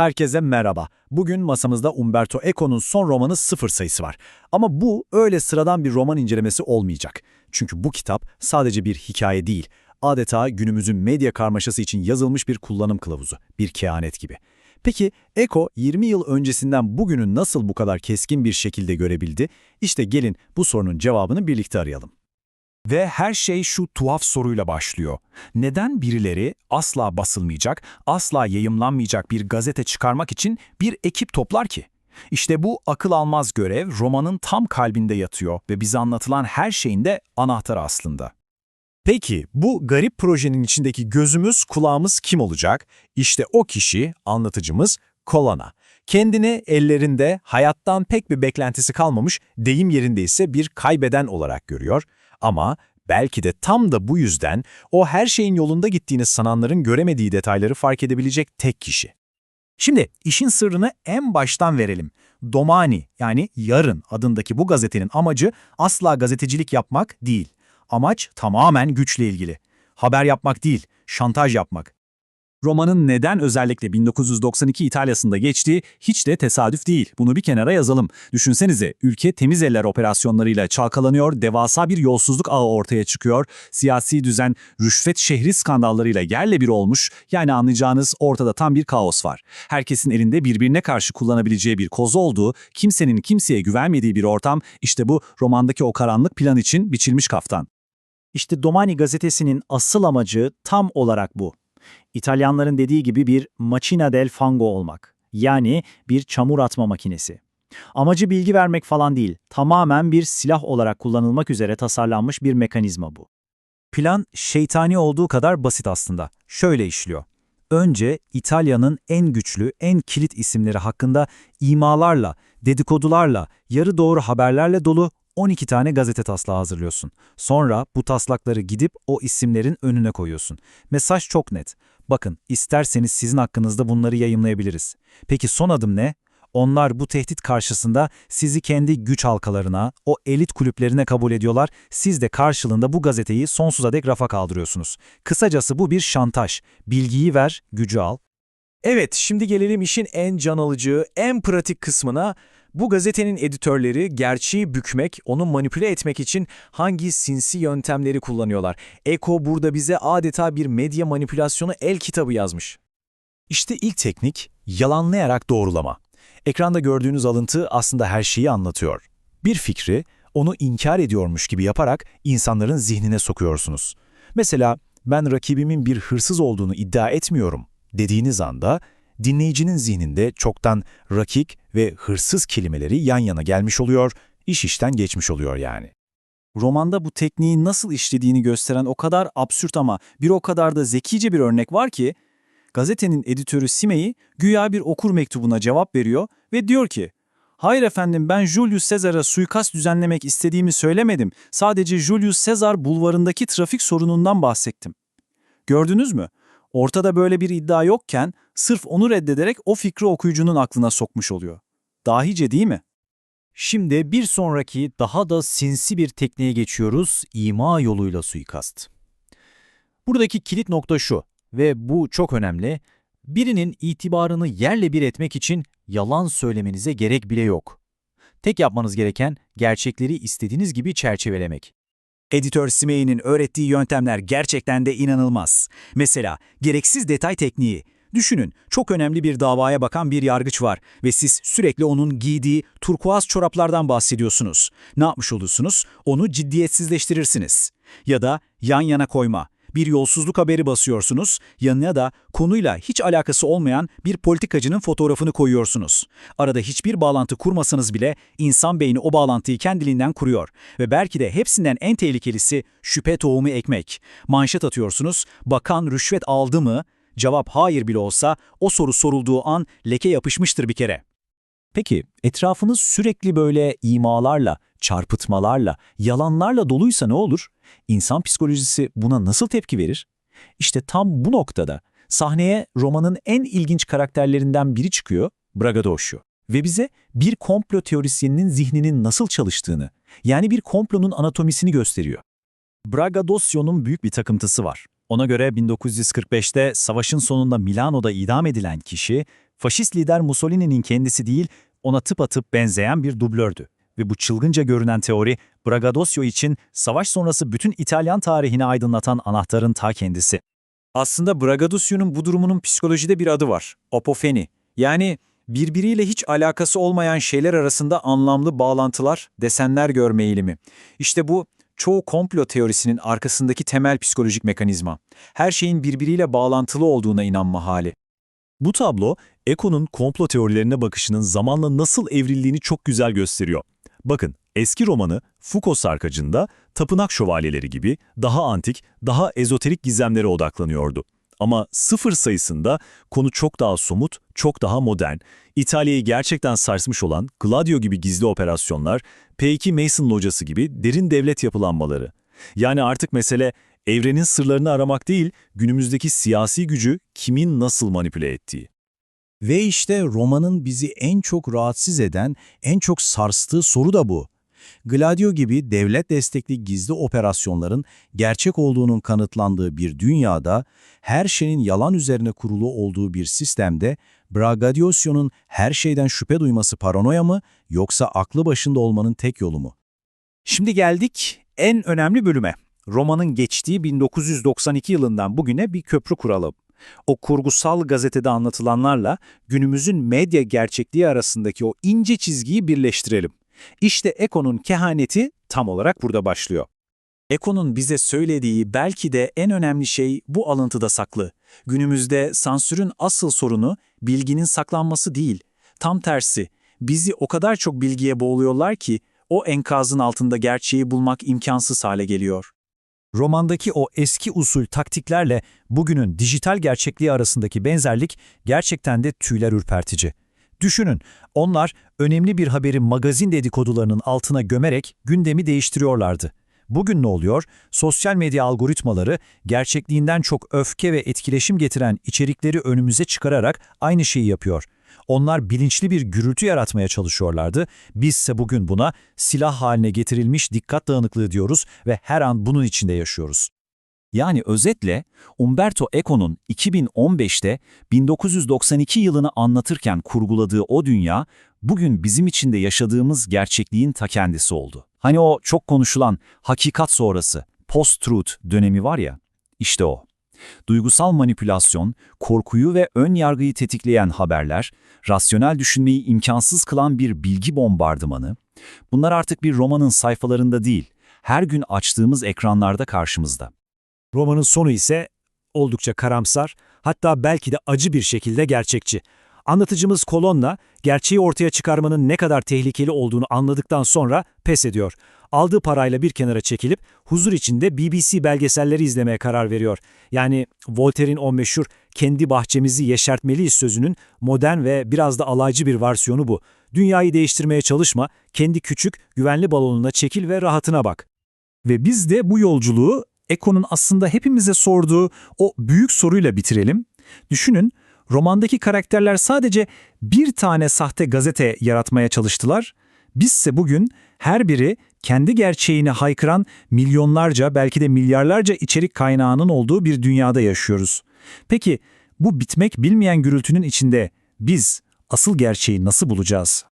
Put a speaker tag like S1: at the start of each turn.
S1: Herkese merhaba. Bugün masamızda Umberto Eco'nun son romanı Sıfır sayısı var. Ama bu öyle sıradan bir roman incelemesi olmayacak. Çünkü bu kitap sadece bir hikaye değil, adeta günümüzün medya karmaşası için yazılmış bir kullanım kılavuzu, bir kehanet gibi. Peki Eco 20 yıl öncesinden bugünü nasıl bu kadar keskin bir şekilde görebildi? İşte gelin bu sorunun cevabını birlikte arayalım.
S2: Ve her şey şu tuhaf soruyla başlıyor. Neden birileri asla basılmayacak, asla yayımlanmayacak bir gazete çıkarmak için bir ekip toplar ki? İşte bu akıl almaz görev romanın tam kalbinde yatıyor ve bize anlatılan her şeyin de anahtarı aslında.
S1: Peki bu garip projenin içindeki gözümüz, kulağımız kim olacak? İşte o kişi, anlatıcımız Kolana. Kendini ellerinde hayattan pek bir beklentisi kalmamış, deyim yerinde ise bir kaybeden olarak görüyor. Ama belki de tam da bu yüzden o her şeyin yolunda gittiğini sananların göremediği detayları fark edebilecek tek kişi. Şimdi işin sırrını en baştan verelim. Domani yani Yarın adındaki bu gazetenin amacı asla gazetecilik yapmak değil. Amaç tamamen güçle ilgili. Haber yapmak değil, şantaj yapmak. Romanın neden özellikle 1992 İtalya'sında geçtiği hiç de tesadüf değil. Bunu bir kenara yazalım. Düşünsenize ülke temiz eller operasyonlarıyla çalkalanıyor, devasa bir yolsuzluk ağı ortaya çıkıyor, siyasi düzen rüşvet şehri skandallarıyla yerle bir olmuş, yani anlayacağınız ortada tam bir kaos var. Herkesin elinde birbirine karşı kullanabileceği bir koz olduğu, kimsenin kimseye güvenmediği bir ortam, işte bu romandaki o karanlık plan için biçilmiş kaftan. İşte Domani gazetesinin asıl amacı tam olarak bu. İtalyanların dediği gibi bir macchina del fango olmak. Yani bir çamur atma makinesi. Amacı bilgi vermek falan değil, tamamen bir silah olarak kullanılmak üzere tasarlanmış bir mekanizma bu. Plan şeytani olduğu kadar basit aslında. Şöyle işliyor. Önce İtalya'nın en güçlü, en kilit isimleri hakkında imalarla, dedikodularla, yarı doğru haberlerle dolu 12 tane gazete taslağı hazırlıyorsun. Sonra bu taslakları gidip o isimlerin önüne koyuyorsun. Mesaj çok net. Bakın, isterseniz sizin hakkınızda bunları yayımlayabiliriz. Peki son adım ne? Onlar bu tehdit karşısında sizi kendi güç halkalarına, o elit kulüplerine kabul ediyorlar, siz de karşılığında bu gazeteyi sonsuza dek rafa kaldırıyorsunuz. Kısacası bu bir şantaj. Bilgiyi ver, gücü al.
S3: Evet, şimdi gelelim işin en can alıcı, en pratik kısmına. Bu gazetenin editörleri gerçeği bükmek, onu manipüle etmek için hangi sinsi yöntemleri kullanıyorlar? Eko burada bize adeta bir medya manipülasyonu el kitabı yazmış.
S1: İşte ilk teknik, yalanlayarak doğrulama. Ekranda gördüğünüz alıntı aslında her şeyi anlatıyor. Bir fikri, onu inkar ediyormuş gibi yaparak insanların zihnine sokuyorsunuz. Mesela, ben rakibimin bir hırsız olduğunu iddia etmiyorum dediğiniz anda, dinleyicinin zihninde çoktan rakik ve hırsız kelimeleri yan yana gelmiş oluyor, iş işten geçmiş oluyor yani. Romanda bu tekniğin nasıl işlediğini gösteren o kadar absürt ama bir o kadar da zekice bir örnek var ki, gazetenin editörü Simei güya bir okur mektubuna cevap veriyor ve diyor ki, Hayır efendim ben Julius Caesar'a suikast düzenlemek istediğimi söylemedim. Sadece Julius Caesar bulvarındaki trafik sorunundan bahsettim. Gördünüz mü? Ortada böyle bir iddia yokken sırf onu reddederek o fikri okuyucunun aklına sokmuş oluyor. Dahice değil mi? Şimdi bir sonraki daha da sinsi bir tekniğe geçiyoruz, ima yoluyla suikast. Buradaki kilit nokta şu ve bu çok önemli. Birinin itibarını yerle bir etmek için yalan söylemenize gerek bile yok. Tek yapmanız gereken gerçekleri istediğiniz gibi çerçevelemek. Editör Simei'nin öğrettiği yöntemler gerçekten de inanılmaz. Mesela gereksiz detay tekniği. Düşünün, çok önemli bir davaya bakan bir yargıç var ve siz sürekli onun giydiği turkuaz çoraplardan bahsediyorsunuz. Ne yapmış olursunuz? Onu ciddiyetsizleştirirsiniz. Ya da yan yana koyma bir yolsuzluk haberi basıyorsunuz, yanına da konuyla hiç alakası olmayan bir politikacının fotoğrafını koyuyorsunuz. Arada hiçbir bağlantı kurmasanız bile insan beyni o bağlantıyı kendiliğinden kuruyor ve belki de hepsinden en tehlikelisi şüphe tohumu ekmek. Manşet atıyorsunuz, bakan rüşvet aldı mı? Cevap hayır bile olsa o soru sorulduğu an leke yapışmıştır bir kere. Peki etrafınız sürekli böyle imalarla, çarpıtmalarla, yalanlarla doluysa ne olur? İnsan psikolojisi buna nasıl tepki verir? İşte tam bu noktada sahneye romanın en ilginç karakterlerinden biri çıkıyor, Braggadocio. Ve bize bir komplo teorisyeninin zihninin nasıl çalıştığını, yani bir komplonun anatomisini gösteriyor. Braggadocio'nun büyük bir takıntısı var. Ona göre 1945'te savaşın sonunda Milano'da idam edilen kişi
S2: Faşist lider Mussolini'nin kendisi değil, ona tıpatıp benzeyen bir dublördü. Ve bu çılgınca görünen teori, Braggadocio için savaş sonrası bütün İtalyan tarihini aydınlatan anahtarın ta kendisi.
S3: Aslında Braggadocio'nun bu durumunun psikolojide bir adı var. Apofeni. Yani birbiriyle hiç alakası olmayan şeyler arasında anlamlı bağlantılar, desenler görme eğilimi. İşte bu çoğu komplo teorisinin arkasındaki temel psikolojik mekanizma. Her şeyin birbiriyle bağlantılı olduğuna inanma hali.
S1: Bu tablo, Eko'nun komplo teorilerine bakışının zamanla nasıl evrildiğini çok güzel gösteriyor. Bakın, eski romanı Foucault sarkacında tapınak şövalyeleri gibi daha antik, daha ezoterik gizemlere odaklanıyordu. Ama sıfır sayısında konu çok daha somut, çok daha modern. İtalya'yı gerçekten sarsmış olan Gladio gibi gizli operasyonlar, P2 Mason locası gibi derin devlet yapılanmaları. Yani artık mesele evrenin sırlarını aramak değil, günümüzdeki siyasi gücü kimin nasıl manipüle ettiği.
S4: Ve işte romanın bizi en çok rahatsız eden, en çok sarstığı soru da bu. Gladio gibi devlet destekli gizli operasyonların gerçek olduğunun kanıtlandığı bir dünyada, her şeyin yalan üzerine kurulu olduğu bir sistemde, Braggadiosio'nun her şeyden şüphe duyması paranoya mı, yoksa aklı başında olmanın tek yolu mu?
S2: Şimdi geldik en önemli bölüme. Romanın geçtiği 1992 yılından bugüne bir köprü kuralım. O kurgusal gazetede anlatılanlarla günümüzün medya gerçekliği arasındaki o ince çizgiyi birleştirelim. İşte Eko'nun kehaneti tam olarak burada başlıyor. Eko'nun bize söylediği belki de en önemli şey bu alıntıda saklı. Günümüzde sansürün asıl sorunu bilginin saklanması değil. Tam tersi, bizi o kadar çok bilgiye boğuluyorlar ki o enkazın altında gerçeği bulmak imkansız hale geliyor. Romandaki o eski usul taktiklerle bugünün dijital gerçekliği arasındaki benzerlik gerçekten de tüyler ürpertici. Düşünün, onlar önemli bir haberi magazin dedikodularının altına gömerek gündemi değiştiriyorlardı. Bugün ne oluyor? Sosyal medya algoritmaları gerçekliğinden çok öfke ve etkileşim getiren içerikleri önümüze çıkararak aynı şeyi yapıyor. Onlar bilinçli bir gürültü yaratmaya çalışıyorlardı. Bizse bugün buna silah haline getirilmiş dikkat dağınıklığı diyoruz ve her an bunun içinde yaşıyoruz. Yani özetle Umberto Eco'nun 2015'te 1992 yılını anlatırken kurguladığı o dünya bugün bizim içinde yaşadığımız gerçekliğin ta kendisi oldu. Hani o çok konuşulan hakikat sonrası, post-truth dönemi var ya, işte o. Duygusal manipülasyon, korkuyu ve ön yargıyı tetikleyen haberler, rasyonel düşünmeyi imkansız kılan bir bilgi bombardımanı, bunlar artık bir romanın sayfalarında değil, her gün açtığımız ekranlarda karşımızda.
S5: Romanın sonu ise oldukça karamsar, hatta belki de acı bir şekilde gerçekçi. Anlatıcımız Kolonna, gerçeği ortaya çıkarmanın ne kadar tehlikeli olduğunu anladıktan sonra pes ediyor. Aldığı parayla bir kenara çekilip huzur içinde BBC belgeselleri izlemeye karar veriyor. Yani Voltaire'in o meşhur kendi bahçemizi yeşertmeliyiz sözünün modern ve biraz da alaycı bir versiyonu bu. Dünyayı değiştirmeye çalışma, kendi küçük, güvenli balonuna çekil ve rahatına bak. Ve biz de bu yolculuğu Eko'nun aslında hepimize sorduğu o büyük soruyla bitirelim. Düşünün, romandaki karakterler sadece bir tane sahte gazete yaratmaya çalıştılar. Bizse bugün her biri kendi gerçeğini haykıran milyonlarca belki de milyarlarca içerik kaynağının olduğu bir dünyada yaşıyoruz. Peki bu bitmek bilmeyen gürültünün içinde biz asıl gerçeği nasıl bulacağız?